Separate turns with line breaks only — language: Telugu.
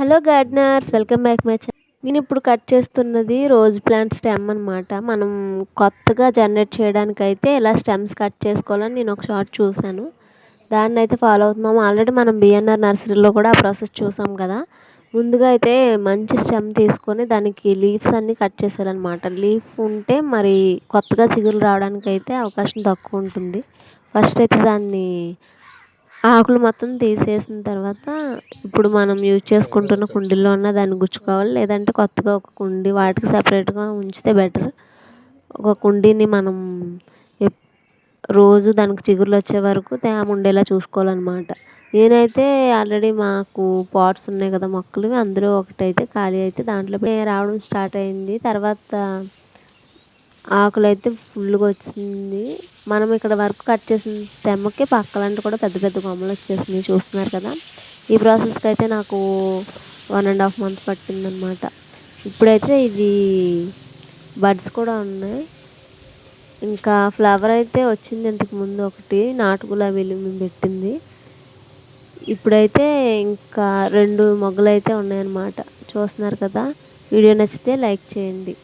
Hello gardeners welcome back my channel. నేను ఇప్పుడు కట్ చేస్తున్నది రోజ్ ప్లాంట్ స్టెమ్ అనమాట మనం కొత్తగా జనరేట్ చేయడానికి అయితే ఇలా స్టెమ్స్ కట్ చేసుకోవాలని నేను ఒక షార్ట్ చూశాను. దాన్ని అయితే ఫాలో అవుతున్నాం. ఆల్రెడీ మనం బిఎన్ఆర్ నర్సరీలో కూడా ఆ ప్రాసెస్ చూసాం కదా. ముందుగా అయితే మంచి స్టెమ్ తీసుకొని దానికి లీవ్స్ అన్నీ కట్ చేసేయాలన్నమాట. లీఫ్ ఉంటే మరి కొత్తగా చిగురు రావడానికి అయితే అవకాశం తక్కువ ఉంటుంది. ఫస్ట్ అయితే దాన్ని ఆకులు మొత్తం తీసేసిన తర్వాత ఇప్పుడు మనం యూజ్ చేసుకుంటున్న కుండీలో ఉన్న దాన్ని గుచ్చుకోవాలి. లేదంటే కొత్తగా ఒక కుండీ వాటికి సపరేట్గా ఉంచితే బెటర్. ఒక కుండీని మనం రోజు దానికి చిగురులు వచ్చే వరకు తేమ ఉండేలా చూసుకోవాలన్నమాట. నేనైతే ఆల్రెడీ మాకు పాట్స్ ఉన్నాయి కదా మొక్కలు అందులో ఒకటైతే ఖాళీ అయితే దాంట్లో రావడం స్టార్ట్ అయింది. తర్వాత ఆకులు అయితే ఫుల్గా వచ్చింది. మనం ఇక్కడ వర్క్ కట్ చేసిన స్టెమ్కి పక్కలంటే కూడా పెద్ద పెద్ద కొమ్మలు వచ్చేసినాయి చూస్తున్నారు కదా. ఈ ప్రాసెస్కి అయితే నాకు వన్ అండ్ హాఫ్ మంత్ పట్టిందనమాట ఇప్పుడైతే ఇది బడ్స్ కూడా ఉన్నాయి. ఇంకా ఫ్లవర్ అయితే వచ్చింది ఇంతకు ముందు ఒకటి నాటు గులాబీలు మేము పెట్టింది. ఇప్పుడైతే ఇంకా రెండు మొగ్గలు అయితే ఉన్నాయన్నమాట. చూస్తున్నారు కదా. వీడియో నచ్చితే లైక్ చేయండి.